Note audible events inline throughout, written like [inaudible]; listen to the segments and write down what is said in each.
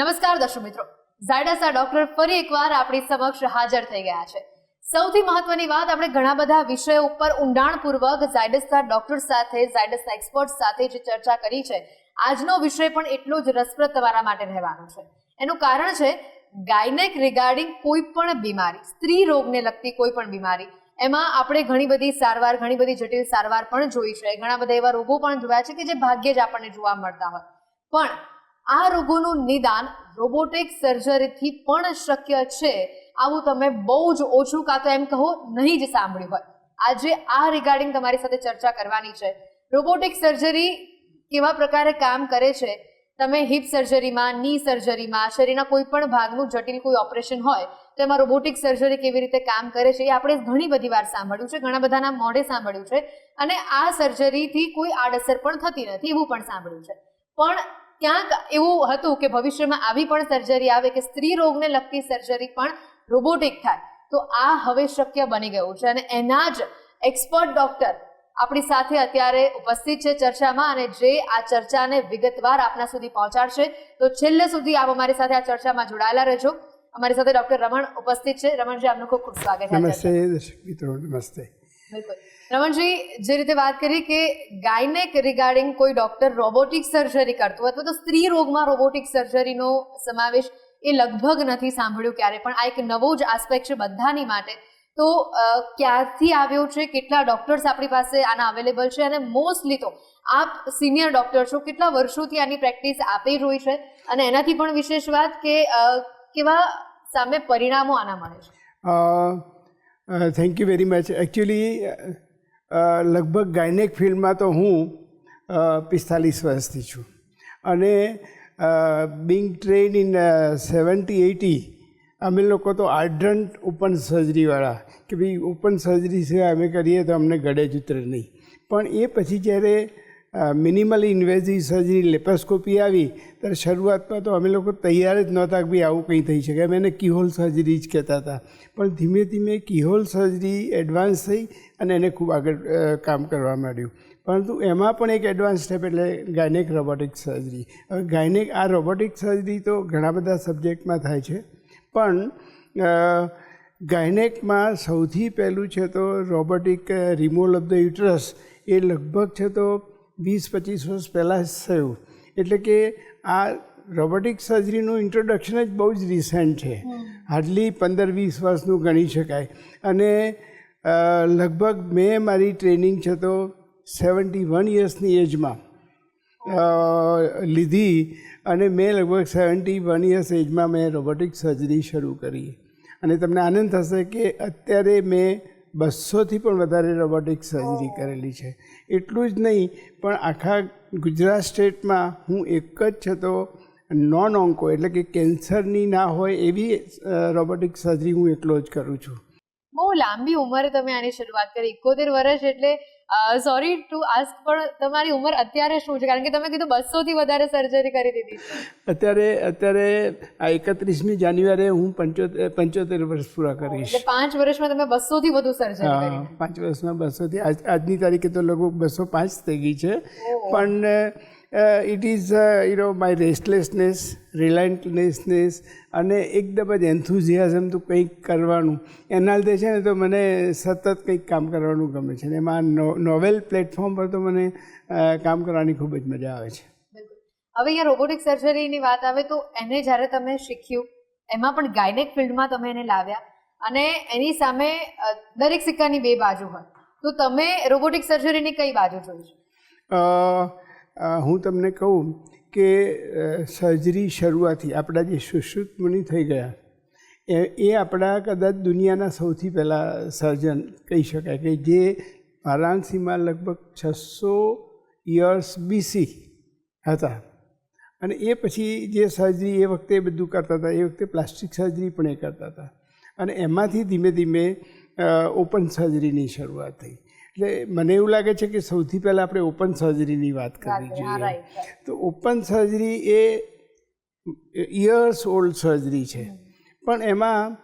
નમસ્કાર દર્શક મિત્રો. ઝાયડાસા ડોક્ટર ફરી એકવાર આપણી સમક્ષ હાજર થઈ ગયા છે. સૌથી મહત્વની વાત આપણે ઘણા બધા વિષયો ઉપર ઊંડાણપૂર્વક ઝાયડસના ડોક્ટર સાથે ઝાયડસના એક્સપર્ટ સાથે જે ચર્ચા કરી છે. આજનો વિષય પણ એટલો જ રસપ્રદ તમારા માટે રહેવાનો છે. એનું કારણ છે ગાયનેક રિગાર્ડિંગ કોઈ પણ બીમારી, સ્ત્રી રોગને લગતી કોઈ પણ બીમારી. એમાં આપણે ઘણી બધી સારવાર, ઘણી બધી જટિલ સારવાર પણ જોઈ છે. ઘણા બધા એવા રોગો પણ જોયા છે કે જે ભાગ્યે જ આપણને જોવા મળતા હોય. પણ આ રોગોનું નિદાન રોબોટિક સર્જરીથી પણ શક્ય છે. આવું તમે બહુ જ ઓછું કાં તો એમ કહો, નહીં જ સાંભળ્યું હોય. આજે આ રિગાર્ડિંગ તમારી સાથે ચર્ચા કરવાની છે. રોબોટિક સર્જરી કેવા પ્રકારે કામ કરે છે? તમે હિપ સર્જરીમાં ની સર્જરીમાં શરીરના કોઈ પણ ભાગનું જટિલ કોઈ ઓપરેશન હોય, તો એમાં રોબોટિક સર્જરી કેવી રીતે કામ કરે છે એ આપણે ઘણી બધી વાર સાંભળ્યું છે, ઘણા બધાના મોઢે સાંભળ્યું છે. અને આ સર્જરીથી કોઈ આડઅસર પણ થતી નથી એવું પણ સાંભળ્યું છે. પણ ક્યાંક એવું હતું કે ભવિષ્યમાં આવી પણ સર્જરી આવે કે સ્ત્રી રોગને લગતી સર્જરી પણ રોબોટિક થાય. તો આ હવે શક્ય બની ગયું છે અને એના જ એક્સપર્ટ ડોક્ટર આપણી સાથે અત્યારે ઉપસ્થિત છે ચર્ચામાં અને જે આ ચર્ચાને વિગતવાર આપના સુધી પહોંચાડશે. તો છેલ્લે સુધી આપ અમારી સાથે આ ચર્ચામાં જોડાયેલા રહેજો. અમારી સાથે ડોક્ટર રમણ ઉપસ્થિત છે. રમણજી આપનું ખૂબ ખૂબ સ્વાગત છે નમસ્તે દર્શક મિત્રો નમસ્તે. બિલકુલ. રમણજી, જે રીતે વાત કરી કે ગાયનેક રિગાર્ડિંગ કોઈ ડોક્ટર રોબોટિક સર્જરી કરતું અથવા તો સ્ત્રી રોગમાં રોબોટિક સર્જરીનો સમાવેશ એ લગભગ નથી સાંભળ્યું ક્યારે, પણ આ એક નવો જ આસ્પેક્ટ છે બધાની માટે. તો ક્યાંથી આવ્યો છે? કેટલા ડોક્ટર્સ આપણી પાસે આના અવેલેબલ છે? અને મોસ્ટલી તો આપ સિનિયર ડોક્ટર છો, કેટલા વર્ષોથી આની પ્રેક્ટિસ આપે રહી છે? અને એનાથી પણ વિશેષ વાત કે કેવા સામે પરિણામો આના મળે છે? Thank you very much actually લગભગ ગાયનેક ફિલ્ડમાં તો હું પિસ્તાલીસ વર્ષથી છું. અને being train in seventy eighty અમે લોકો તો આર્ડન્ટ ઓપન સર્જરીવાળા, કે ભાઈ ઓપન સર્જરી સિવાય અમે કરીએ તો અમને ગળે જ ઉતરે નહીં. પણ એ પછી જ્યારે મિનિમલ ઇન્વેઝિવ સર્જરી લેપોસ્કોપી આવી, ત્યારે શરૂઆતમાં તો અમે લોકો તૈયાર જ નહોતા કે ભાઈ આવું કંઈ થઈ શકે. અમે એને કીહોલ સર્જરી જ કહેતા હતા. પણ ધીમે ધીમે કીહોલ સર્જરી એડવાન્સ થઈ અને એને ખૂબ આગળ કામ કરવા માંડ્યું. પરંતુ એમાં પણ એક એડવાન્સ સ્ટેપ એટલે ગાયનેક રોબોટિક સર્જરી હવે ગાયનેક આ રોબોટિક સર્જરી તો ઘણા બધા સબ્જેક્ટમાં થાય છે પણ ગાયનેકમાં સૌથી પહેલું છે તો robotic removal of the uterus એ લગભગ છે તો વીસ પચીસ વર્ષ પહેલાં જ થયું. એટલે કે આ રોબોટિક સર્જરીનું ઇન્ટ્રોડક્શન જ બહુ જ રિસેન્ટ છે. હાર્ડલી પંદર વીસ વર્ષનું ગણી શકાય. અને લગભગ મેં મારી ટ્રેનિંગ છે તો સેવન્ટી વન યર્સની એજમાં લીધી અને મેં લગભગ સેવન્ટી વન યર્સ એજમાં મેં રોબોટિક સર્જરી શરૂ કરી. અને તમને આનંદ થશે કે અત્યારે મેં બસોથી પણ વધારે રોબોટિક સર્જરી કરેલી છે. એટલું જ નહીં પણ આખા ગુજરાત સ્ટેટમાં હું એક જ છે તો નોન ઓન્કો એટલે કે કેન્સરની ના હોય એવી રોબોટિક સર્જરી હું એટલો જ કરું છું. બહુ લાંબી ઉંમરે તમે આની શરૂઆત કરી. એકોતેર વર્ષ એટલે સોરી ટુ આસ્ક પણ તમારી ઉંમર અત્યારે શું છે? કારણ કે તમે કીધું બસોથી વધારે સર્જરી કરી દીધી અત્યારે અત્યારે આ એકત્રીસમી જાન્યુઆરીએ હું પંચોતેર પંચોતેર વર્ષ પૂરા કરીશ. એટલે પાંચ વર્ષમાં તમે બસોથી વધુ સર્જરી કરી. પાંચ વર્ષમાં બસોથી આજ આજની તારીખે તો લગભગ બસો પાંચ થઈ ગઈ છે. પણ it is you know my restlessness રિલાયન્ટનેસનેસ અને એકદમ જ એન્થુઝિયાઝમ તો કંઈક કરવાનું. એના લીધે છે ને તો મને સતત કંઈક કામ કરવાનું ગમે છે. અને એમાં નોવેલ પ્લેટફોર્મ પર તો મને કામ કરવાની ખૂબ જ મજા આવે છે. હવે અહીંયા રોબોટિક સર્જરીની વાત આવે તો એને જ્યારે તમે શીખ્યું એમાં પણ ગાયનેક ફિલ્ડમાં તમે એને લાવ્યા. અને એની સામે દરેક સિક્કાની બે બાજુ હોય. તો તમે રોબોટિક સર્જરીની કઈ બાજુ જોઈ છે? હું તમને કહું કે સર્જરી શરૂઆતથી આપણા જે સુશ્રુત મુનિ થઈ ગયા, એ એ આપણા કદાચ દુનિયાના સૌથી પહેલાં સર્જન કહી શકાય કે જે વારાણસીમાં લગભગ છસો યર્સ બીસી હતા. અને એ પછી જે સર્જરી એ વખતે બધું કરતા હતા, એ વખતે પ્લાસ્ટિક સર્જરી પણ એ કરતા હતા. અને એમાંથી ધીમે ધીમે ઓપન સર્જરીની શરૂઆત થઈ. એટલે મને એવું લાગે છે કે સૌથી પહેલાં આપણે ઓપન સર્જરીની વાત કરવી જોઈએ. તો ઓપન સર્જરી એ ઇયર્સ ઓલ્ડ સર્જરી છે. પણ એમાં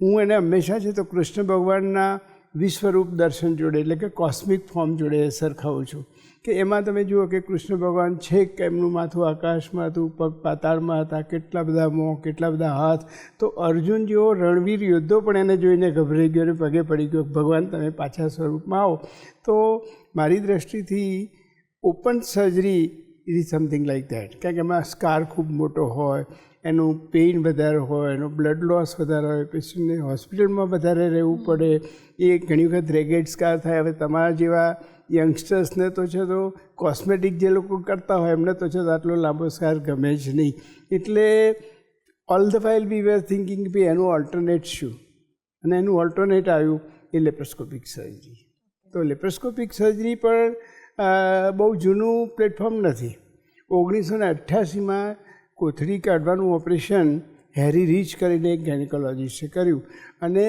હું એને હંમેશા છે તો કૃષ્ણ ભગવાનના વિશ્વરૂપ દર્શન જોડે, એટલે કે કોસ્મિક ફોર્મ જોડે સરખાવું છું. કે એમાં તમે જુઓ કે કૃષ્ણ ભગવાન છેક એમનું માથું આકાશમાં હતું, પગ પાતાળમાં હતા, કેટલા બધા મોં, કેટલા બધા હાથ. તો અર્જુન જેવો રણવીર યોદ્ધો પણ એને જોઈને ગભરાઈ ગયો અને પગે પડી ગયો, ભગવાન, તમે પાછા સ્વરૂપમાં આવો. તો મારી દ્રષ્ટિથી open surgery is something like that કારણ કે એમાં સ્કાર ખૂબ મોટો હોય એનું પેઇન વધારે હોય, એનો બ્લડ લોસ વધારે હોય, પેશન્ટને હોસ્પિટલમાં વધારે રહેવું પડે, એ ઘણી વખત રેગેટ્સકાર સ્કાર થાય. હવે તમારા જેવા યંગસ્ટર્સને તો છે તો કોસ્મેટિક જે લોકો કરતા હોય, એમને તો છે તો આટલો લાંબો સ્કાર ગમે જ નહીં. એટલે all the file be where thinking be એનું ઓલ્ટરનેટ શું? અને એનું ઓલ્ટરનેટ આવ્યું એ લેપ્રોસ્કોપિક સર્જરી તો લેપ્રોસ્કોપિક સર્જરી પણ બહુ જૂનું પ્લેટફોર્મ નથી. ઓગણીસો ને અઠ્યાસીમાં કોથળી કાઢવાનું ઓપરેશન હેરી રીચ કરીને એક ગાયનેકોલોજીસ્ટે કર્યું. અને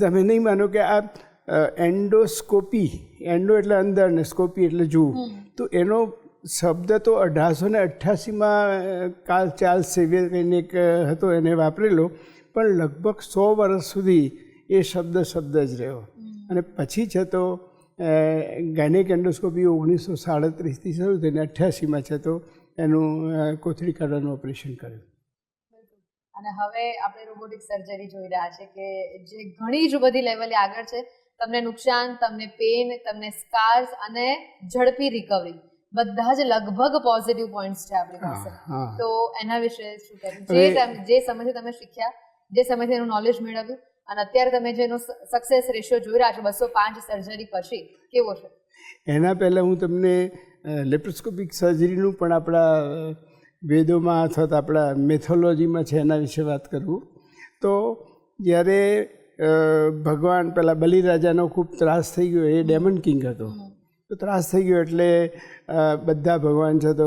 તમે નહીં માનો કે આ એન્ડોસ્કોપી એન્ડો એટલે અંદર ને સ્કોપી એટલે જોવું તો એનો શબ્દ તો અઢારસો ને અઠ્યાસીમાં કાલ ચાલ સેવિયર કરીને એક હતો એને વાપરેલો. પણ લગભગ સો વર્ષ સુધી એ શબ્દ શબ્દ જ રહ્યો. અને પછી છે તો ગાયનેક એન્ડોસ્કોપી ઓગણીસો સાડત્રીસથી શરૂ થઈને અઠ્યાસીમાં છે તો એનું અ, કોથળી કાઢવાનું ઓપરેશન કર્યું. અને હવે આપણે રોબોટિક સર્જરી જોઈ રહ્યા છે કે જે ઘણી જ બધી લેવલે આગળ છે. તમને નુકસાન તમને પેન તમને સ્કાર્સ અને ઝડપી રિકવરી બધા જ લગભગ પોઝિટિવ પોઈન્ટ્સ છે આપણી પાસે. તો એના વિશે શું કહેવું? જે જે સમયથી તમે શીખ્યા જે સમયથી એનું નોલેજ મેળવ્યું અને અત્યારે તમે જેનો સક્સેસ રેશિયો જોઈ રહ્યા છો બસો પાંચ સર્જરી પછી કેવો છે? એના પહેલાં હું તમને લેપ્રોસ્કોપિક સર્જરીનું પણ આપણા વેદોમાં અથવા તો આપણા મેથોલોજીમાં છે એના વિશે વાત કરું. તો જ્યારે ભગવાન પેલા બલિરાજાનો ખૂબ ત્રાસ થઈ ગયો એ ડેમન કિંગ હતો. તો ત્રાસ થઈ ગયો એટલે બધા ભગવાન છે તો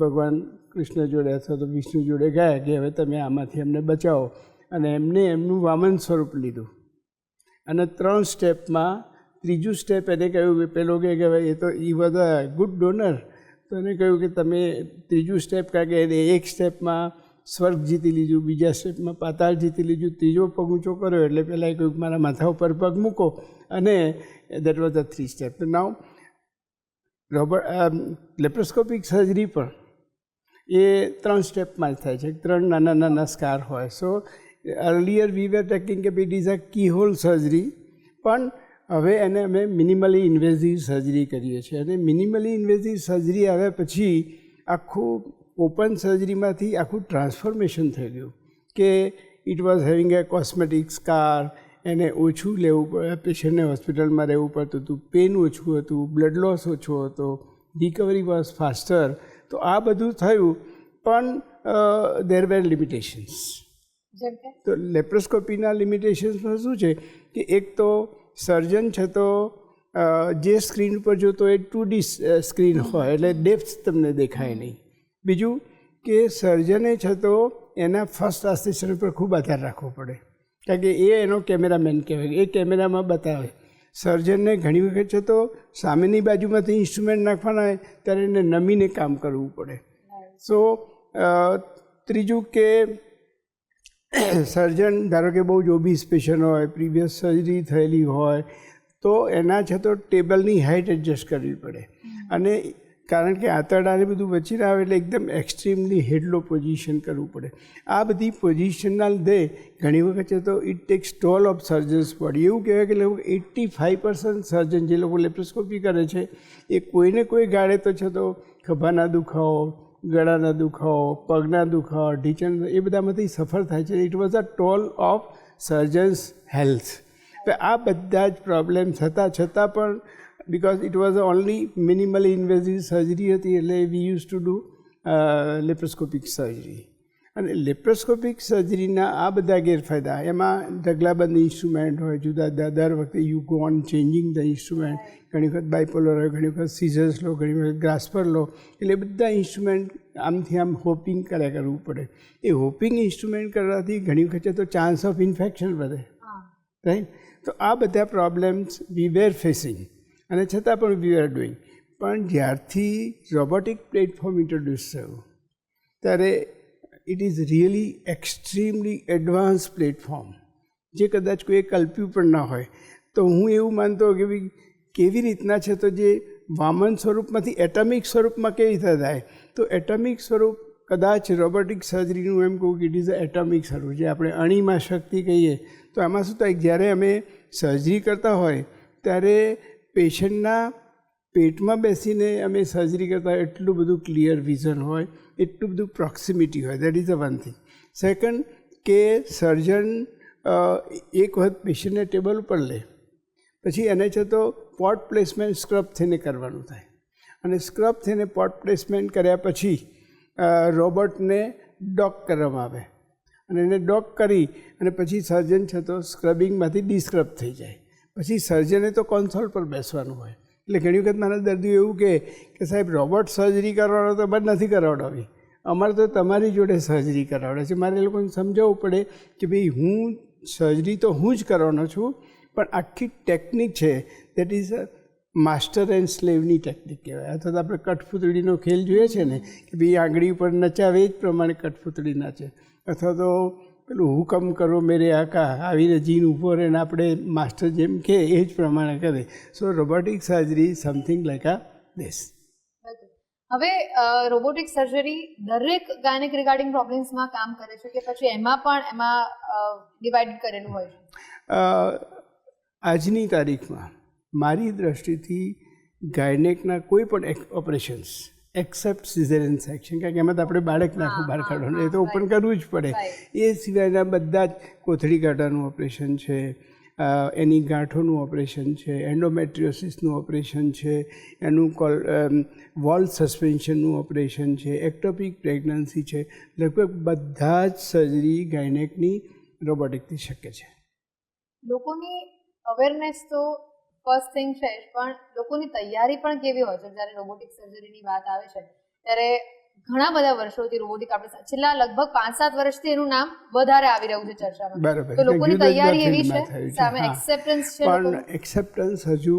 ભગવાન કૃષ્ણ જોડે અથવા તો વિષ્ણુ જોડે ગયા કે હવે તમે આમાંથી એમને બચાવો. અને એમને એમનું વામન સ્વરૂપ લીધું. અને ત્રણ સ્ટેપમાં ત્રીજું સ્ટેપ એને કહ્યું કે પેલો કે ભાઈ એ તો ઈ બધા ગુડ ડોનર તો એને કહ્યું કે તમે ત્રીજું સ્ટેપ કારણ કે એને એક સ્ટેપમાં સ્વર્ગ જીતી લીધું, બીજા સ્ટેપમાં પાતાળ જીતી લીધું, ત્રીજો પગ ઊંચો કર્યો એટલે પહેલાં કહ્યું મારા માથા ઉપર પગ મૂકો અને that was the three step now robot laparoscopic surgery પણ એ ત્રણ સ્ટેપમાં જ થાય છે. ત્રણ નાના નાના સ્કાર હોય. સો અર્લિયર વી વેર ટેકિંગ કે be is a keyhole surgery પણ હવે એને અમે મિનિમલી ઇન્વેઝિવ સર્જરી કરીએ છીએ. અને મિનિમલી ઇન્વેઝિવ સર્જરી આવ્યા પછી આખું ઓપન સર્જરીમાંથી આખું ટ્રાન્સફોર્મેશન થઈ ગયું કે it was having a cosmetic scar એને ઓછું લેવું પડે પેશન્ટને હોસ્પિટલમાં રહેવું પડતું હતું પેન ઓછું હતું બ્લડ લોસ ઓછો હતો રિકવરી વોઝ ફાસ્ટર તો આ બધું થયું પણ દેર વેર લિમિટેશન્સ તો લેપ્રોસ્કોપીના લિમિટેશન્સમાં શું છે કે એક તો સર્જન છે તો જે સ્ક્રીન ઉપર જોતો એ ટુ ડી સ્ક્રીન હોય એટલે ડેપ્થ તમને દેખાય નહીં. બીજું કે સર્જને છે તો એના ફર્સ્ટ આસિસ્ટન્ટ પર ખૂબ આધાર રાખવો પડે. કારણ કે એ એનો કેમેરામેન કહેવાય એ કેમેરામાં બતાવે. સર્જનને ઘણી વખત છે તો સામેની બાજુમાંથી ઇન્સ્ટ્રુમેન્ટ નાખવાના હોય ત્યારે એને નમીને કામ કરવું પડે. સો ત્રીજું કે [coughs] સર્જન ધારો કે બહુ જ ઓબીસ પેશન્ટ હોય પ્રીવિયસ સર્જરી થયેલી હોય તો એના છે તો ટેબલની હાઇટ એડજસ્ટ કરવી પડે. અને કારણ કે આંતરડાને બધું વચ્ચે આવે એટલે એકદમ એક્સ્ટ્રીમલી હેડલો પોઝિશન કરવું પડે. આ બધી પોઝિશનના લીધે ઘણી વખત છે તો it takes toll of surgeons body એવું કહેવાય કે લોકો એટ્ટી ફાઇવ પર્સન્ટ સર્જન જે લોકો લેપ્રોસ્કોપી કરે છે એ કોઈને કોઈ ગાળે તો છે તો ખભાના દુખાવો ગળાના દુખાવો, પગના દુખાવા, ઢીચણ, એ બધામાંથી સફર થાય છે. It was a toll of surgeons health આ બધા જ પ્રોબ્લેમ થતાં છતાં પણ because it was only minimally invasive surgery હતી, એટલે we use to do laparoscopic surgery અને લેપ્રોસ્કોપિક સર્જરીના આ બધા ગેરફાયદા એમાં ઢગલાબંધ ઇન્સ્ટ્રુમેન્ટ હોય જુદા જુદા દર વખતે you go on changing the instrument ઘણી વખત બાયપોલર હોય ઘણી વખત સીઝર્સ લો ઘણી વખત ગ્રાસ્પર લો એટલે બધા ઇન્સ્ટ્રુમેન્ટ આમથી આમ હોપિંગ કર્યા કરવું પડે. એ હોપિંગ ઇન્સ્ટ્રુમેન્ટ કરવાથી ઘણી વખત તો ચાન્સ ઓફ ઇન્ફેક્શન વધે. રાઈટ? તો આ બધા પ્રોબ્લેમ્સ વી વેર ફેસિંગ અને છતાં પણ વી આર ડુઈંગ. પણ જ્યારથી રોબોટિક પ્લેટફોર્મ ઇન્ટ્રોડ્યુસ થયું ત્યારે it is really extremely advance platform જે કદાચ કોઈએ કલ્પ્યું પણ ના હોય. તો હું એવું માનતો કે ભાઈ કેવી રીતના છે તો જે વામન સ્વરૂપમાંથી એટમિક સ્વરૂપમાં કેવી રીતે થાય? તો એટમિક સ્વરૂપ કદાચ રોબોટિક સર્જરીનું એમ કહું કે ઇટ ઇઝ અ એટમિક સ્વરૂપ. જે આપણે અણીમાં શક્તિ કહીએ, તો આમાં શું થાય? જ્યારે અમે સર્જરી કરતા હોય, ત્યારે પેશન્ટના પેટમાં બેસીને અમે સર્જરી કરતા એટલું બધું ક્લિયર વિઝન હોય, એટલું બધું પ્રોક્સિમિટી હોય. That is a one thing second કે સર્જન એક વખત પેશન્ટને ટેબલ ઉપર લે. પછી એને તો પોટ પ્લેસમેન્ટ સ્ક્રબ થઈને કરવાનું થાય. અને સ્ક્રબ થઈને પોટ પ્લેસમેન્ટ કર્યા પછી રોબોટને ડોક કરવામાં આવે. અને એને ડોક કરી અને પછી સર્જન છે તો સ્ક્રબિંગમાંથી ડિસ્ક્રબ થઈ જાય. પછી સર્જને તો કોન્સોલ પર બેસવાનું હોય. એટલે ઘણી વખત મારા દર્દીઓ એવું કહે કે સાહેબ, રોબોટ સર્જરી કરવાનો તો બંધ નથી કરાવડાવી અમારે તો તમારી જોડે સર્જરી કરાવડે છે. મારે એ લોકોને સમજાવવું પડે કે ભાઈ, હું સર્જરી તો હું જ કરવાનો છું, પણ આખી ટેકનિક છે દેટ ઇઝ માસ્ટર એન્ડ સ્લેવની ટેકનિક કહેવાય. અથવા તો આપણે કઠપૂતળીનો ખેલ જોઈએ છે ને, કે ભાઈ આંગળી ઉપર નચાવે એ જ પ્રમાણે કઠપૂતળી નાચે અથવા તો પેલું હુકમ કરો મેરે આકા આવીને જીન ઊભો રહે ને આપણે માસ્ટર જેમ કે એ જ પ્રમાણે કરે. So robotic surgery something like આ દેશ હવે રોબોટિક સર્જરી દરેક ગાયનેક રિગાર્ડિંગ પ્રોબ્લેમ્સમાં કામ કરે છે કે પછી એમાં પણ એમાં ડિવાઈડ કરેલું હોય છે? આજની તારીખમાં મારી દ્રષ્ટિથી ગાયનેકના કોઈ પણ ઓપરેશન્સ એક્સેપ્ટ સિઝેરિયન સેક્શન કારણ કે એમાં તો આપણે બાળક નાખવું બહાર કાઢવાનું એ તો ઓપન કરવું જ પડે. એ સિવાયના બધા જ કોથળી ગાંઠાનું ઓપરેશન છે એની ગાંઠોનું ઓપરેશન છે એન્ડોમેટ્રિયોસિસનું ઓપરેશન છે એનું કોલ વોલ સસ્પેન્શનનું ઓપરેશન છે એક્ટોપિક પ્રેગ્નન્સી છે. લગભગ બધા જ સર્જરી ગાયનેકની રોબોટિકથી શક્ય છે. લોકોની અવેરનેસ તો ફર્સ્ટ થિંગ છે પણ લોકોની તૈયારી પણ કેવી હોય છે? જ્યારે રોબોટિક સર્જરીની વાત આવે છે ત્યારે ઘણા બધા વર્ષોથી રોબોટિક આપણે છેલ્લા લગભગ પાંચ સાત વર્ષથી એનું નામ વધારે આવી રહ્યું છે ચર્ચામાં. તો લોકોની તૈયારી એવી છે? સામે. એક્સેપ્ટન્સ છે પણ એક્સેપ્ટન્સ હજુ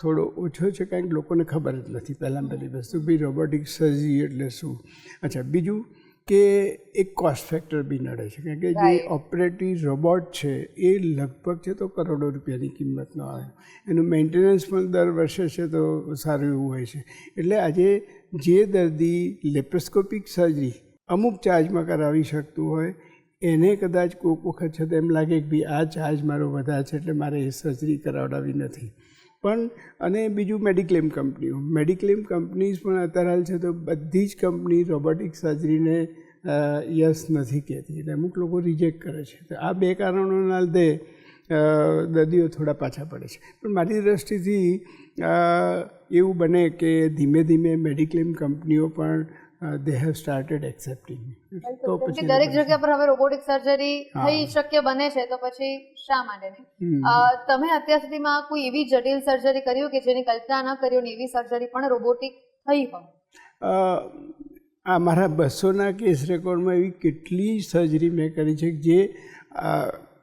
થોડો ઓછો છે કારણ કે લોકોને ખબર જ નથી. પહેલાં પહેલી વસ્તુ બી રોબોટિક સર્જરી એટલે શું? અચ્છા બીજું કે એક કોસ્ટ ફેક્ટર બી નડે છે. કારણ કે જે ઓપરેટિવ રોબોટ છે એ લગભગ છે તો કરોડો રૂપિયાની કિંમતનો આવે. એનું મેન્ટેનન્સ પણ દર વર્ષે છે તો સારું એવું હોય છે. એટલે આજે જે દર્દી લેપ્રોસ્કોપિક સર્જરી અમુક ચાર્જમાં કરાવી શકતું હોય એને કદાચ કોઈક વખત છે તો એમ લાગે કે ભાઈ આ ચાર્જ મારો વધારે છે એટલે મારે એ સર્જરી કરાવડાવી નથી. પણ, અને બીજું મેડિક્લેમ કંપનીઓ. મેડિક્લેમ કંપનીઝ પણ અત્યારે હાલ છે તો બધી જ કંપની રોબોટિક સર્જરીને યસ નથી કહેતી. એટલે અમુક લોકો રિજેક્ટ કરે છે. તો આ બે કારણોના લીધે દર્દીઓ થોડા પાછા પડે છે. પણ મારી દ્રષ્ટિથી એવું બને કે ધીમે ધીમે મેડિક્લેમ કંપનીઓ પણ દે હેવ સ્ટાર્ટેડ એક્સેપ્ટિંગ તો પછી દરેક જગ્યા પર હવે રોબોટિક સર્જરી થઈ શક્ય બને છે તો પછી શા માટે નહીં? તમે અત્યાર સુધીમાં કોઈ એવી જટિલ સર્જરી કર્યું કે જેની કલ્પના ન કર્યો ને એવી સર્જરી પણ રોબોટિક થઈ હોય? આ મારા બસોના કેસ રેકોર્ડમાં એવી કેટલી સર્જરી મેં કરી છે જે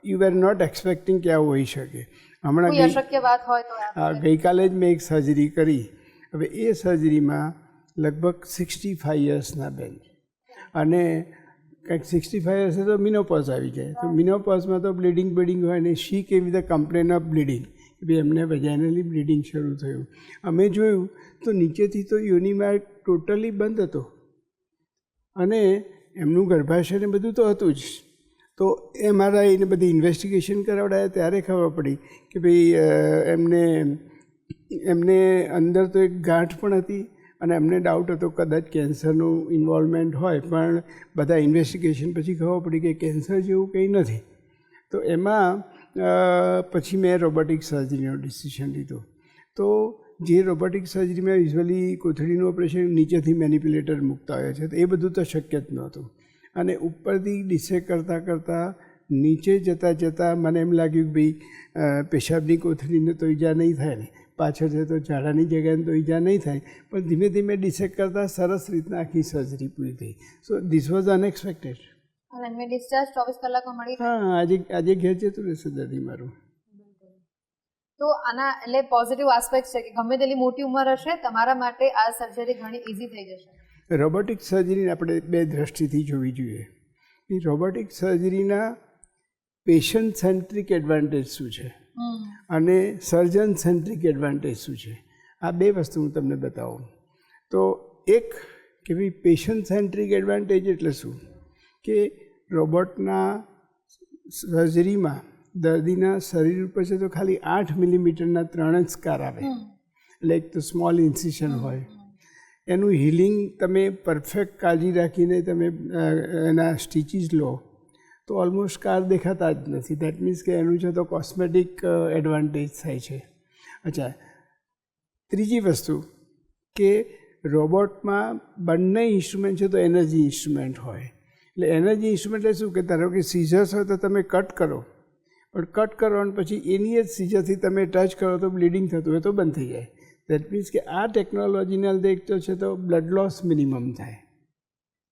યુ આર નોટ એક્સપેક્ટિંગ કે આવું હોઈ શકે. હમણાં ગઈકાલે જ મેં એક સર્જરી કરી. હવે એ સર્જરીમાં લગભગ સિક્સટી ફાઈવ યર્સના બેન. અને કંઈક સિક્સટી ફાઈવ યર્સે તો મિનોપોઝ આવી જાય તો મિનોપોઝમાં તો બ્લીડિંગ બ્લીડિંગ હોય ને શી કેવી રીતે કમ્પ્લેન ઓફ બ્લીડિંગ. ભાઈ એમને વેજાઇનલી બ્લીડિંગ શરૂ થયું. અમે જોયું તો નીચેથી તો યુનિમાર્ક ટોટલી બંધ હતો. અને એમનું ગર્ભાશય ને બધું તો હતું જ. તો એ મારા એને બધી ઇન્વેસ્ટિગેશન કરાવડાયા ત્યારે ખબર પડી કે ભાઈ એમને એમને અંદર તો એક ગાંઠ પણ હતી. અને એમને ડાઉટ હતો કદાચ કેન્સરનું ઇન્વોલ્વમેન્ટ હોય, પણ બધા ઇન્વેસ્ટિગેશન પછી ખબર પડી કે કેન્સર જેવું કંઈ નથી. તો એમાં પછી મેં રોબોટિક સર્જરીનો ડિસિશન લીધો. તો જે રોબોટિક સર્જરીમાં યુઝવલી કોથળીનું ઓપરેશન નીચેથી મેનિપ્યુલેટર મૂકતા હોય છે, તો એ બધું તો શક્ય જ નહોતું. અને ઉપરથી ડિસેક કરતાં કરતાં નીચે જતાં જતાં મને એમ લાગ્યું કે ભાઈ પેશાબની કોથળીને તો ઈજા નહીં થાય ને. પાછળ છે તો ઝાડાની જગ્યાને તો ઈજા નહીં થાય પણ ધીમે ધીમે ડિસેક કરતાં સરસ રીતના આખી સર્જરી પૂરી થઈ. સો ધીસ વોઝ અનએક્સપેક્ટેડ હા આજે આજે ઘેર જતું રહેશે દર્દી મારું. તો આના એટલે પોઝિટિવ આસ્પેક્ટ છે કે ગમે તેટલી મોટી ઉંમર હશે તમારા માટે આ સર્જરી ઘણી ઇઝી થઈ જશે. રોબોટિક સર્જરીને આપણે બે દ્રષ્ટિથી જોવી જોઈએ. રોબોટિક સર્જરીના પેશન્ટ સેન્ટ્રિક એડવાન્ટેજ શું છે? અને સર્જન સેન્ટ્રિક એડવાન્ટેજ શું છે? આ બે વસ્તુ હું તમને બતાવું. તો એક કે ભાઈ પેશન્ટ સેન્ટ્રિક એડવાન્ટેજ એટલે શું? કે રોબોટના સર્જરીમાં દર્દીના શરીર ઉપર છે તો ખાલી આઠ મિલીમીટરના ત્રણ જ સ્કાર આવે. એટલે એક તો સ્મોલ ઇન્સિશન હોય. એનું હિલિંગ તમે પરફેક્ટ કાળજી રાખીને તમે એના સ્ટીચીસ લો. તો ઓલમોસ્ટ કાર દેખાતા જ નથી. દેટ મીન્સ કે એનું છે તો કોસ્મેટિક એડવાન્ટેજ થાય છે. અચ્છા, ત્રીજી વસ્તુ કે રોબોટમાં બંને ઇન્સ્ટ્રુમેન્ટ છે તો એનર્જી ઇન્સ્ટ્રુમેન્ટ હોય. એટલે એનર્જી ઇન્સ્ટ્રુમેન્ટ શું? કે ધારો કે સીઝર્સ હોય તો તમે કટ કરો. પણ કટ કરો અને પછી એની જ સીઝરથી તમે ટચ કરો તો બ્લીડિંગ થતું હોય તો બંધ થઈ જાય. દેટ મીન્સ કે આ ટેકનોલોજીના લીધે એક તો છે તો બ્લડ લોસ મિનિમમ થાય.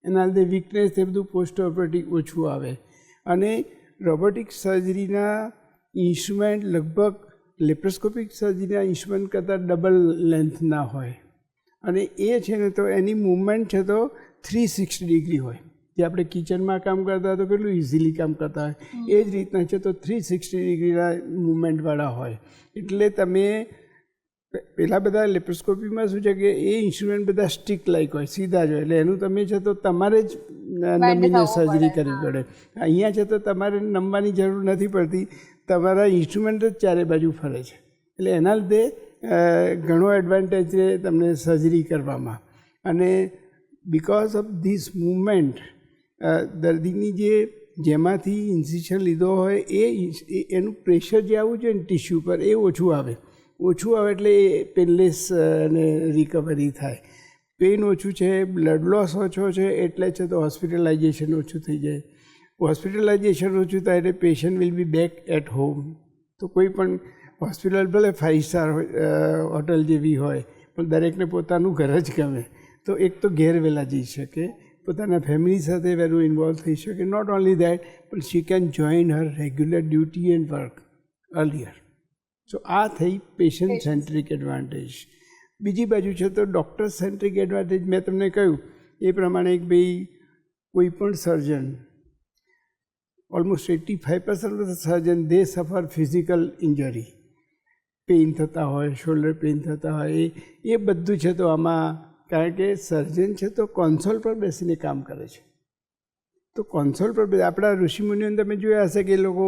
એના લીધે વીકનેસ એ બધું પોસ્ટ ઓપરેટિવ ઓછું આવે. અને રોબોટિક સર્જરીના ઇન્સ્ટ્રુમેન્ટ લગભગ લેપ્રોસ્કોપિક સર્જરીના ઇન્સ્ટ્રુમેન્ટ કરતાં ડબલ લેન્થના હોય. અને એ છે ને તો એની મૂવમેન્ટ છે તો થ્રી સિક્સટી ડિગ્રી હોય. જે આપણે કિચનમાં કામ કરતા હોય તો કેટલું ઇઝીલી કામ કરતા હોય. એ જ રીતના છે તો થ્રી સિક્સટી ડિગ્રીના મૂવમેન્ટવાળા હોય. એટલે તમે પેલા બધા લેપ્રોસ્કોપીમાં શું છે કે એ ઇન્સ્ટ્રુમેન્ટ બધા સ્ટિક લાઈક હોય સીધા જ હોય. એટલે એનું તમે છે તો તમારે જ નમીને સર્જરી કરવી પડે. અહીંયા છે તો તમારે નમવાની જરૂર નથી પડતી. તમારા ઇન્સ્ટ્રુમેન્ટ જ ચારે બાજુ ફરે છે. એટલે એના લીધે ઘણો એડવાન્ટેજ છે તમને સર્જરી કરવામાં. અને બિકોઝ ઓફ ધીસ મુવમેન્ટ દર્દીની જે જેમાંથી ઇન્સિશન લીધો હોય એ એ- એનું પ્રેશર જે આવવું જોઈએ ને ટિશ્યુ પર એ ઓછું આવે. ઓછું આવે એટલે પેનલેસ અને રિકવરી થાય. પેઇન ઓછું છે બ્લડ લોસ ઓછો છે, એટલે છે તો હોસ્પિટલાઇઝેશન ઓછું થઈ જાય. હોસ્પિટલાઇઝેશન ઓછું થાય એટલે patient will be back at home તો કોઈ પણ હોસ્પિટલ ભલે ફાઇવ સ્ટાર હોટલ જેવી હોય, પણ દરેકને પોતાનું ઘર જ ગમે. તો એક તો ઘેર વહેલા જઈ શકે, પોતાના ફેમિલી સાથે વહેલું ઇન્વોલ્વ થઈ શકે. નોટ ઓન્લી દેટ પણ she can join her regular duty and work earlier so આ થઈ પેશન્ટ સેન્ટ્રિક એડવાન્ટેજ બીજી બાજુ છે તો ડૉક્ટર સેન્ટ્રિક એડવાન્ટેજ મેં તમને કહ્યું, એ પ્રમાણે એક ભાઈ કોઈ પણ surgeon almost eighty five percent surgeon they suffer physical injury pain થતા હોય શોલ્ડર પેઇન થતા હોય, એ એ બધું છે તો આમાં કારણ કે સર્જન છે તો કોન્સોલ પર બેસીને કામ કરે છે. તો કોન્સોલ પર આપણા ઋષિમુનિઓને તમે જોયા હશે કે એ લોકો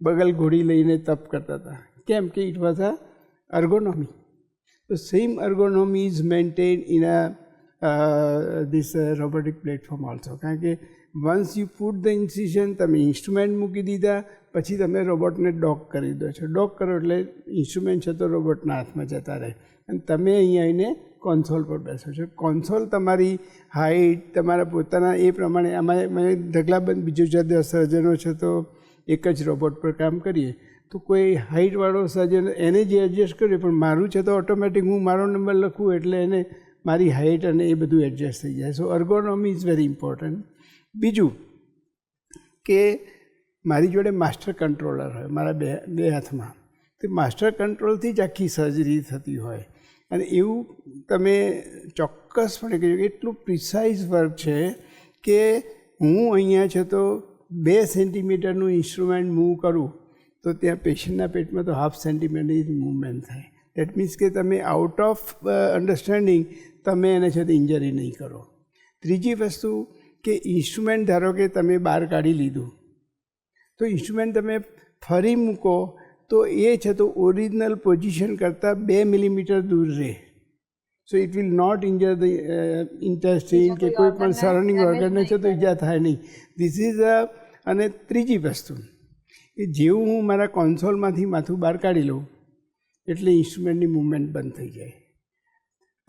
બગલ ઘોડી લઈને તપ કરતા હતા. કેમ કે ઇટ વોઝ અ અર્ગોનોમી. તો same ergonomy is maintain in a this robotic platform also કારણ કે once you put the incision, તમે ઇન્સ્ટ્રુમેન્ટ મૂકી દીધા, પછી તમે રોબોટને ડોક કરી દો છો. ડોક કરો એટલે ઇન્સ્ટ્રુમેન્ટ છે તો રોબોટના હાથમાં જતા રહે. અને તમે અહીંયા આવીને કોન્સોલ પર બેસો છો. કોન્સોલ તમારી હાઇટ તમારા પોતાના એ પ્રમાણે, આમાં ઢગલાબંધ બીજું જુદા સર્જનો છે તો એક જ રોબોટ પર કામ કરીએ. તો કોઈ હાઇટવાળો સર્જન એને જે એડજસ્ટ કર્યો, પણ મારું છે તો ઓટોમેટિક હું મારો નંબર લખું એટલે એને મારી હાઇટ અને એ બધું એડજસ્ટ થઈ જાય. So ergonomy is very important બીજું કે મારી જોડે માસ્ટર કંટ્રોલર હોય, મારા બે બે હાથમાં. તો માસ્ટર કંટ્રોલથી જ આખી સર્જરી થતી હોય. અને એવું તમે ચોક્કસપણે કહ્યું એટલું પ્રિસાઇઝ વર્ક છે કે હું અહીંયા છે તો બે સેન્ટીમીટરનું ઇન્સ્ટ્રુમેન્ટ મૂવ કરું તો ત્યાં પેશન્ટના પેટમાં તો હાફ સેન્ટીમીટર જ મૂવમેન્ટ થાય. દેટ મીન્સ કે તમે આઉટ ઓફ અન્ડરસ્ટેન્ડિંગ તમે એને છે ઇન્જરી નહીં કરો. ત્રીજી વસ્તુ કે ઇન્સ્ટ્રુમેન્ટ ધારો કે તમે બહાર કાઢી લીધું તો ઇન્સ્ટ્રુમેન્ટ તમે ફરી મૂકો તો એ છે તો ઓરિજિનલ પોઝિશન કરતાં બે મિલીમીટર દૂર રહે. So it will not injure the intestine કે કોઈ પણ સરાઉન્ડિંગ ઓર્ગનને છે તો ઈજા થાય નહીં. ધીસ ઇઝ અ અને ત્રીજી વસ્તુ કે જેવું હું મારા કોન્સોલમાંથી માથું બહાર કાઢી લઉં એટલે ઇન્સ્ટ્રુમેન્ટની મૂવમેન્ટ બંધ થઈ જાય.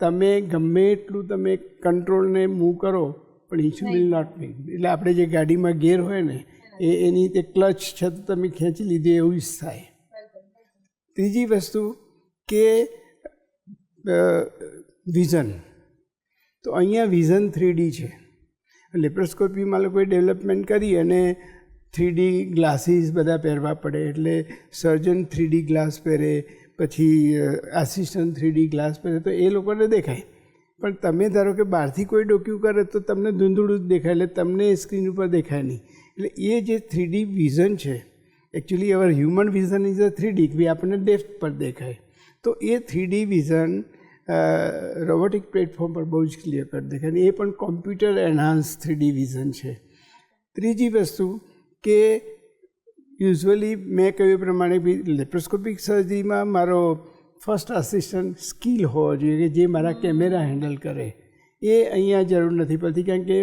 તમે ગમે એટલું તમે કંટ્રોલને મૂવ કરો પણ ઇન્સ્ટ્રુમેન્ટ નોટ મૂવ એટલે આપણે જે ગાડીમાં ગેર હોય ને એ એની તે ક્લચ છે તો તમે ખેંચી લીધી એવું જ થાય. ત્રીજી વસ્તુ કે વિઝન તો અહીંયા વિઝન થ્રીડી છે. લેપ્રોસ્કોપીમાં લોકોએ ડેવલપમેન્ટ કરી અને થ્રીડી ગ્લાસીસ બધા પહેરવા પડે એટલે સર્જન થ્રીડી ગ્લાસ પહેરે, પછી આસિસ્ટન્ટ થ્રીડી ગ્લાસ પહેરે, તો એ લોકોને દેખાય. પણ તમે ધારો કે બહારથી કોઈ ડોક્યુ કરે તો તમને ધૂંધળું જ દેખાય, એટલે તમને સ્ક્રીન ઉપર દેખાય નહીં. એટલે એ જે થ્રીડી વિઝન છે, actually our human vision is a three D આપણને ડેપ્થ પર દેખાય. તો એ three D vision robotic platform પર બહુ જ ક્લિયર કટ દેખાય. એ પણ computer enhance three D vision છે. ત્રીજી વસ્તુ કે યુઝ્યુઅલી મેં કહ્યું પ્રમાણે લેપ્રોસ્કોપિક સર્જરીમાં મારો ફર્સ્ટ આસિસ્ટન્ટ સ્કિલ હોવો જોઈએ કે જે મારા કેમેરા હેન્ડલ કરે. એ અહીંયા જરૂર નથી પડતી કારણ કે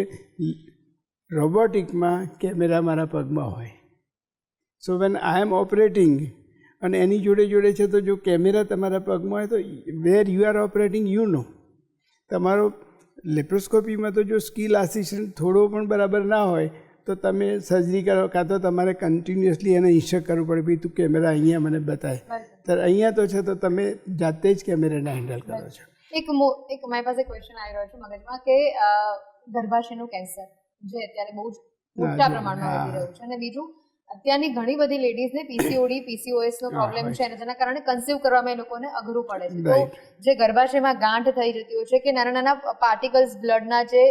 રોબોટિકમાં કેમેરા મારા પગમાં હોય. So when I M operating અને એની જોડે જોડે છે તો જો કેમેરા તમારા પગમાં હોય તો where you are operating you know તમારો લેપ્રોસ્કોપીમાં તો જો સ્કિલ આસિસ્ટન્ટ થોડો પણ બરાબર ના હોય તો તમે સર્જરી કરો કાં તો તમારે કન્ટિન્યુઅસલી એને ઇન્સ્ટ્રક્ટ કરવું પડે ભાઈ તું કેમેરા અહીંયા મને બતાય. તો અહીંયા તો છે તો તમે જાતે જ કેમેરાને હેન્ડલ કરો છો. એક મો- એક મારી પાસે ક્વેશ્ચન આવી રહ્યો છે મગજમાં કે ગર્ભાશયનું કેન્સર જે અત્યારે બહુ જ મોટા પ્રમાણમાં. વધી રહ્યું છે. અને બીજું અત્યારની ઘણી બધી લેડીઝને પીસીઓડી પીસીઓએસ નો પ્રોબ્લેમ છે અને જેના કારણે કન્સીવ કરવામાં એ લોકોને અઘરું પડે છે. તો જે ગર્ભાશયમાં ગાંઠ થઈ જતી હોય છે કે નાના નાના પાર્ટિકલ્સ બ્લડના જે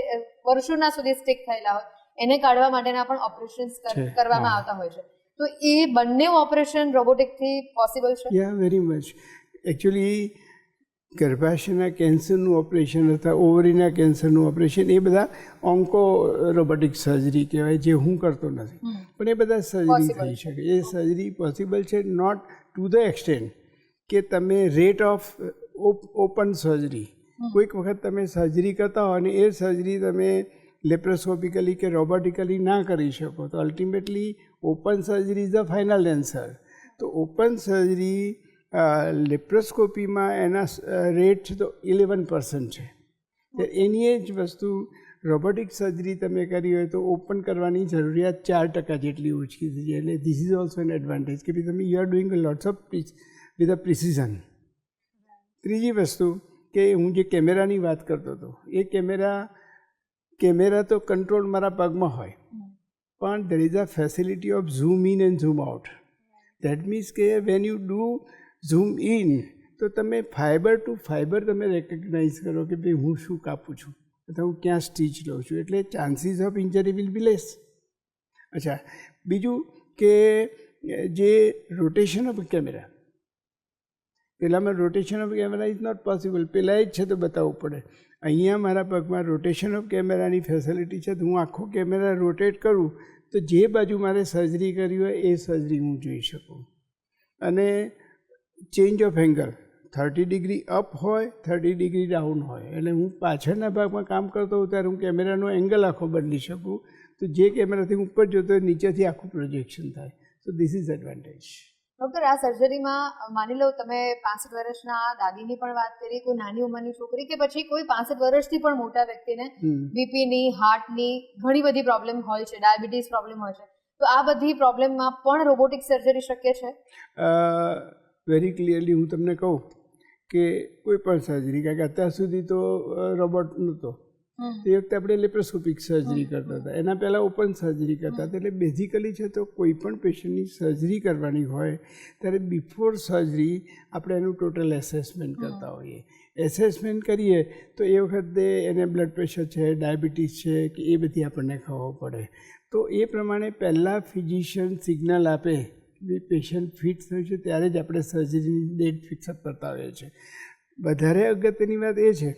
વર્ષોના સુધી સ્ટિક થયેલા હોય એને કાઢવા માટેના પણ ઓપરેશન્સ કરવામાં આવતા હોય છે. તો એ બંને ઓપરેશન રોબોટિકથી પોસિબલ છે? યા વેરી મચ એકચ્યુઅલી ગર્ભાશયના કેન્સરનું ઓપરેશન અથવા ઓવરીના કેન્સરનું ઓપરેશન એ બધા ઓન્કો રોબોટિક સર્જરી કહેવાય જે હું કરતો નથી. પણ એ બધા સર્જરી થઈ શકે. એ સર્જરી પોસિબલ છે નોટ ટુ ધ એક્સટેન્ટ કે તમે રેટ ઓફ ઓપન સર્જરી કોઈક વખત તમે સર્જરી કરતા હો અને એ સર્જરી તમે લેપ્રોસ્કોપિકલી કે રોબોટિકલી ના કરી શકો, તો ultimately open surgery is the final answer. તો ઓપન સર્જરી લેપ્રોસ્કોપીમાં એના રેટ તો ઇલેવન પર્સન્ટ છે. એની એ જ વસ્તુ, રોબોટિક સર્જરી તમે કરી હોય તો ઓપન કરવાની જરૂરિયાત ચાર ટકા જેટલી ઓછી થઈ જાય. એટલે this is also an advantage કે તમે you are doing lots of with a precision ત્રીજી વસ્તુ કે હું જે કેમેરાની વાત કરતો હતો, એ કેમેરા કેમેરા તો કંટ્રોલ મારા પગમાં હોય. પણ there is a facility of zoom in and zoom out that means કે when you do zoom in તો તમે ફાઇબર ટુ ફાઇબર તમે રેકગ્નાઇઝ કરો કે ભાઈ હું શું કાપું છું. અથવા હું ક્યાં સ્ટીચ લઉં છું. એટલે chances of injury will be less અચ્છા બીજું કે જે rotation of camera પહેલાંમાં rotation of camera is not possible પહેલાં એ જ છે તો બતાવવું પડે. અહીંયા મારા પગમાં રોટેશન ઓફ કેમેરાની ફેસિલિટી છે, તો હું આખો કેમેરા રોટેટ કરું, તો જે બાજુ મારે સર્જરી કરી હોય એ સર્જરી હું જોઈ શકું. અને change of angle thirty degree up હોય થર્ટી ડિગ્રી ડાઉન હોય, એટલે હું પાછળના ભાગમાં કામ કરતો હોઉં ત્યારે હું કેમેરાનો એંગલ આખો બદલી શકું. તો જે કેમેરાથી ઉપર જોતો હોય, નીચેથી આખું પ્રોજેક્શન થાય. તો ધીસ ઇઝ એડવાન્ટેજ ડોક્ટર આ સર્જરીમાં માની લો તમે પાસઠ વર્ષના દાદીની પણ વાત કરી કોઈ નાની ઉંમરની છોકરી કે પછી કોઈ પાસઠ વર્ષથી પણ મોટા વ્યક્તિને બીપીની હાર્ટની ઘણી બધી પ્રોબ્લેમ હોય છે ડાયાબિટીસ પ્રોબ્લેમ હોય છે. તો આ બધી પ્રોબ્લેમમાં પણ રોબોટિક સર્જરી શક્ય છે? વેરી ક્લિયરલી હું તમને કહું કે કોઈ પણ સર્જરી કારણ કે અત્યાર સુધી તો રોબોટ નહોતો. તે વખતે આપણે લેપ્રોસ્કોપિક સર્જરી કરતા હતા. એના પહેલાં ઓપન સર્જરી કરતા હતા. એટલે બેઝિકલી છે તો કોઈ પણ પેશન્ટની સર્જરી કરવાની હોય ત્યારે બિફોર સર્જરી આપણે એનું ટોટલ એસેસમેન્ટ કરતા હોઈએ. એસેસમેન્ટ કરીએ તો એ વખતે એને બ્લડ પ્રેશર છે ડાયાબિટીસ છે કે એ બધી આપણને ખબર પડે. તો એ પ્રમાણે પહેલાં ફિઝિશિયન સિગ્નલ આપે કે પેશન્ટ ફિટ થયું છે ત્યારે જ આપણે સર્જરીની ડેટ ફિક્સઅપ કરતા હોઈએ છીએ. વધારે અગત્યની વાત એ છે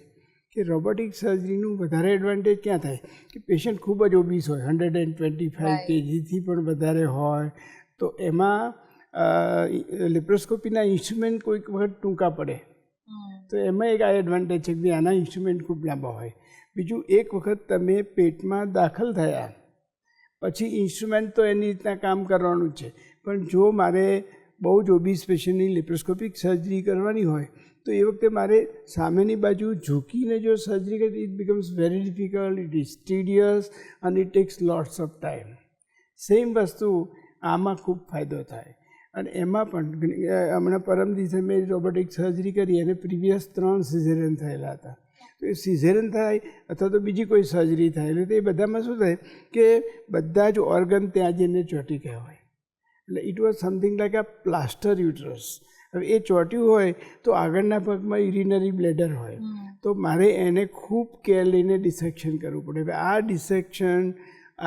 કે રોબોટિક સર્જરીનું વધારે એડવાન્ટેજ ક્યાં થાય? કે પેશન્ટ ખૂબ જ ઓબીસ હોય હંડ્રેડ એન્ડ ટ્વેન્ટી ફાઇવ કેજીથી પણ વધારે હોય. તો એમાં લેપ્રોસ્કોપીના ઇન્સ્ટ્રુમેન્ટ કોઈક વખત ટૂંકા પડે. તો એમાં એક આ એડવાન્ટેજ છે કે આના ઇન્સ્ટ્રુમેન્ટ ખૂબ લાંબા હોય. બીજું એક વખત તમે પેટમાં દાખલ થયા પછી ઇન્સ્ટ્રુમેન્ટ તો એની રીતના કામ કરવાનું છે. પણ જો મારે બહુ જ ઓબી પેશન્ટની લેપ્રોસ્કોપિક સર્જરી કરવાની હોય, તો એ વખતે મારે સામેની બાજુ ઝૂકીને જો સર્જરી કરી it becomes very difficult it is tedious અને it takes lots of time same વસ્તુ આમાં ખૂબ ફાયદો થાય. અને એમાં પણ હમણાં પરમ દિવસે મેં રોબોટિક સર્જરી કરી, અને પ્રીવિયસ ત્રણ સિઝેરિયન થયેલા હતા. તો એ સિઝેરિયન થાય અથવા તો બીજી કોઈ સર્જરી થાય, એટલે એ બધામાં શું થાય કે બધા જ ઓર્ગન ત્યાં જઈને ચોંટી ગયા હોય. એટલે ઇટ વોઝ સમથિંગ લાઈક આ પ્લાસ્ટર યુટરસ હવે એ ચોંટ્યું હોય તો આગળના પગમાં યુરિનરી બ્લેડર હોય. તો મારે એને ખૂબ કેર લઈને ડિસેક્શન કરવું પડે. હવે આ ડિસેક્શન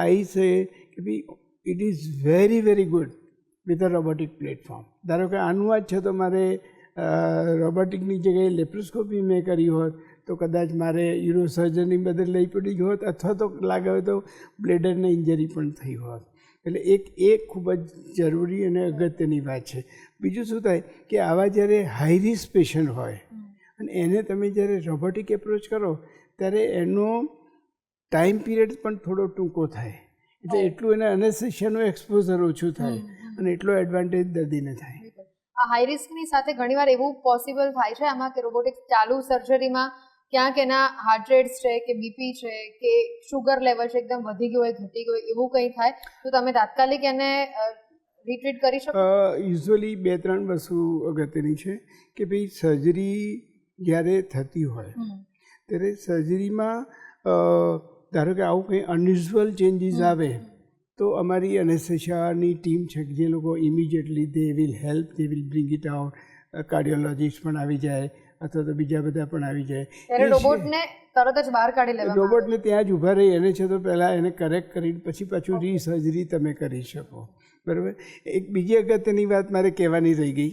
આઈ છે કે ભાઈ it is very very good with a robotic platform ધારો કે આનું આ છે તો મારે રોબોટિકની જગ્યાએ લેપ્રોસ્કોપી મેં કરી હોત તો કદાચ મારે યુરોસર્જનની બદલ લઈ પડી હોત અથવા તો લાગે તો બ્લેડરને ઇન્જરી પણ થઈ હોત. એટલે એક એ ખૂબ જ જરૂરી અને અગત્યની વાત છે. બીજું શું થાય કે આવા જ્યારે હાઈ રિસ્ક પેશન્ટ હોય અને એને તમે જ્યારે રોબોટિક એપ્રોચ કરો ત્યારે એનો ટાઈમ પીરિયડ પણ થોડો ટૂંકો થાય. એટલે એટલું એને અનેસ્થેશિયાનું એક્સપોઝર ઓછું થાય અને એટલો એડવાન્ટેજ દર્દીને થાય. આ હાઈ રિસ્કની સાથે ઘણીવાર એવું પોસિબલ થાય છે આમાં કે રોબોટિક ચાલુ સર્જરીમાં ક્યાંક એના હાર્ટ રેટ છે કે બીપી છે કે શુગર લેવલ છે એકદમ વધી ગયું હોય ઘટી ગયું એવું કંઈ થાય તો તમે તાત્કાલિક એને રિટ્રીટ કરી શકો? યુઝ્યુઅલી બે ત્રણ વસ્તુ અગત્યની છે કે ભાઈ સર્જરી જ્યારે થતી હોય ત્યારે સર્જરીમાં ધારો કે આવું કંઈ અનયુઝ્યુઅલ ચેન્જીસ આવે તો અમારી અનેસ્થેશિયાની ટીમ છે જે લોકો immediately they will help they will bring it out cardiologist પણ આવી જાય અથવા તો બીજા બધા પણ આવી જાય. રોબોટને તરત જ બહાર કાઢી લેવા રોબોટને ત્યાં જ ઊભા રહી એને છે તો પહેલાં એને કરેક્ટ કરીને પછી પાછું રીસર્જરી તમે કરી શકો. બરાબર? એક બીજી અગત્યની વાત મારે કહેવાની રહી ગઈ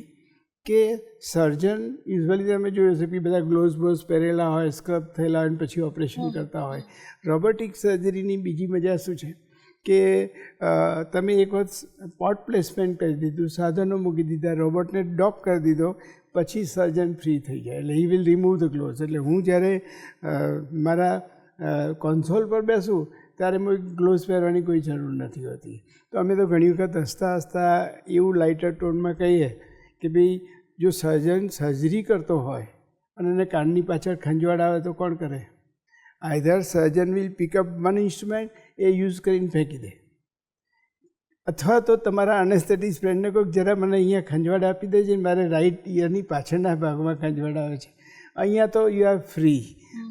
કે સર્જન યુઝવલી તમે જોયું હશે કે બધા ગ્લોવ્સ બ્લોઝ પહેરેલા હોય સ્ક્રબ થયેલા હોય અને પછી ઓપરેશન કરતા હોય. રોબોટિક સર્જરીની બીજી મજા શું છે? કે તમે એક વખત પોટ પ્લેસમેન્ટ કરી દીધું સાધનો મૂકી દીધા રોબોટને ડોક કરી દીધો પછી સર્જન ફ્રી થઈ જાય એટલે he will remove the gloves એટલે હું જ્યારે મારા કોન્સોલ પર બેસું, ત્યારે ગ્લોવ્સ પહેરવાની કોઈ જરૂર નથી હોતી. તો અમે તો ઘણી વખત હસતા હસતા એવું લાઇટર ટોનમાં કહીએ કે ભાઈ, જો સર્જન સર્જરી કરતો હોય અને એને કાનની પાછળ ખંજવાળ આવે તો કોણ કરે? Either surgeon will pick up one instrument A use કરીને ફેંકી દે. અથવા તો તમારા અનેસ્થેટિસ ફ્રેન્ડને કોઈક જરા મને અહીંયા ખંજવાડ આપી દેજે મારે રાઈટ ઇયરની પાછળના ભાગમાં ખંજવાડ આવે છે. અહીંયા તો યુ આર ફ્રી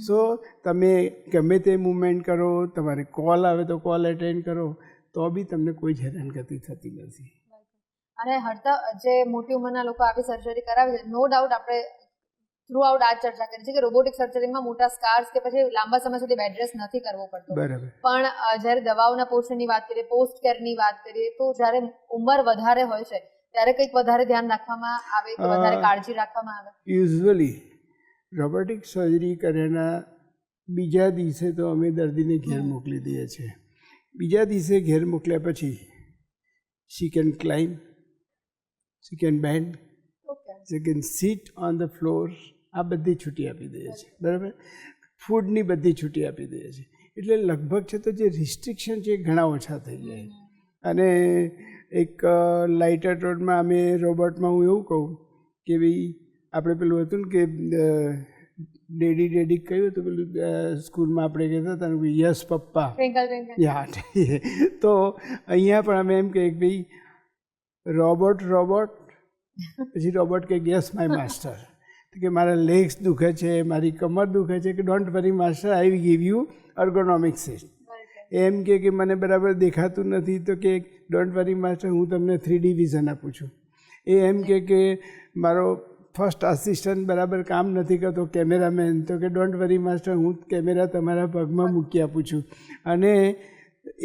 સો તમે ગમે તે મુવમેન્ટ કરો તમારે કોલ આવે તો કોલ એટેન્ડ કરો તો બી તમને કોઈ જ હેરાનગતિ થતી નથી. અને હડતા જે મોટી ઉંમરના લોકો આવી સર્જરી કરાવે છે નો ડાઉટ આપણે થ્રુ આઉટ આ ચર્ચા કરી છે કે રોબોટિક સર્જરીમાં મોટા સ્કાર્સ કે પછી લાંબા સમય સુધી બેડ રેસ્ટ નથી કરવો પડતો. બરાબર. પણ જ્યારે દવાઓના પોષણની વાત કરીએ પોસ્ટ કેરની વાત કરીએ તો જ્યારે ઉંમર વધારે હોય છે ત્યારે કંઈક વધારે ધ્યાન રાખવામાં આવે કે વધારે કાળજી રાખવામાં આવે? યુઝ્યુઅલી રોબોટિક સર્જરી કર્યાના બીજા દિવસે તો અમે દર્દીને ઘેર મોકલી દઈએ છીએ. બીજા દિવસે ઘેર મોકલ્યા પછી she can climb she can bend okay she can sit on the floor આ બધી છૂટી આપી દઈએ છીએ બરાબર? ફૂડની બધી છૂટી આપી દઈએ છીએ એટલે લગભગ છે તો જે રિસ્ટ્રિક્શન છે એ ઘણા ઓછા થઈ જાય અને એક લાઇટર રોડમાં અમે રોબોટમાં હું એવું કહું કે ભાઈ આપણે પેલું હતું ને કે ડેડી ડેડી કહ્યું હતું પેલું સ્કૂલમાં આપણે કહેતા હતા ને યસ પપ્પા. યા તો અહીંયા પણ અમે એમ કહીએ કે ભાઈ રોબોટ રોબોટ પછી રોબોટ કે યસ માય માસ્ટર. કે મારા લેગ્સ દુખે છે મારી કમર દુખે છે કે don't worry master I give you ergonomics એમ કે કે મને બરાબર દેખાતું નથી તો કે ડોન્ટ વરી માસ્ટર હું તમને થ્રી ડી વિઝન આપું છું. એ એમ કે કે મારો ફર્સ્ટ આસિસ્ટન્ટ બરાબર કામ નથી કરતો કેમેરામેન તો કે ડોન્ટ વરી માસ્ટર હું કેમેરા તમારા પગમાં મૂકી આપું છું. અને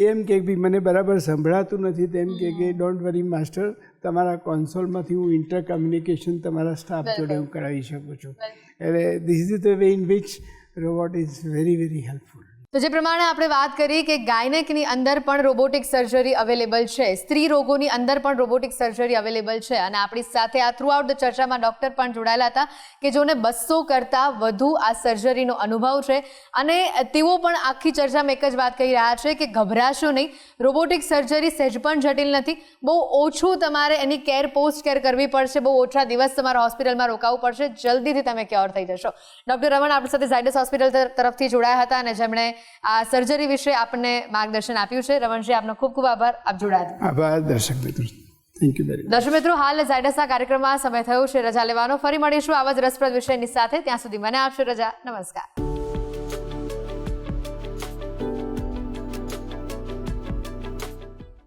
એમ કે મને બરાબર સંભળાતું નથી તેમ કે કે ડોન્ટ વરી માસ્ટર તમારા કોન્સોલમાંથી હું ઇન્ટર કમ્યુનિકેશન તમારા સ્ટાફ જોડે હું કરાવી શકું છું. એટલે this is the way in which robot is very very helpful તો જે પ્રમાણે આપણે વાત કરી કે ગાયનેકની અંદર પણ રોબોટિક સર્જરી અવેલેબલ છે, સ્ત્રી રોગોની અંદર પણ રોબોટિક સર્જરી અવેલેબલ છે અને આપણી સાથે આ થ્રુ આઉટ ધ ચર્ચામાં ડૉક્ટર પણ જોડાયેલા હતા કે જેઓને બસો કરતાં વધુ આ સર્જરીનો અનુભવ છે અને તેઓ પણ આખી ચર્ચામાં એક જ વાત કહી રહ્યા છે કે ગભરાશો નહીં, રોબોટિક સર્જરી સહેજ પણ જટિલ નથી, બહુ ઓછું તમારે એની કેર પોસ્ટ કેર કરવી પડશે, બહુ ઓછા દિવસ તમારે હોસ્પિટલમાં રોકાવું પડશે, જલ્દીથી તમે ક્યોર થઈ જશો. ડૉક્ટર રમણ આપણી સાથે ઝાયડસ હોસ્પિટલ તરફથી જોડાયા હતા અને જેમણે આ સર્જરી વિશે આપણને માર્ગદર્શન આપ્યું છે. રમણજી આપનો ખૂબ ખૂબ આભાર. આપ જોડાયા. આભાર દર્શક મિત્રો. થેન્ક યુ વેરી દર્શક મિત્રો હાલ ઝાયડસના કાર્યક્રમમાં સમય થયો છે. રજા લેવાનો. ફરી મળીશું આવા જ રસપ્રદ વિષયની સાથે. ત્યાં સુધી મને આપશો રજા. નમસ્કાર.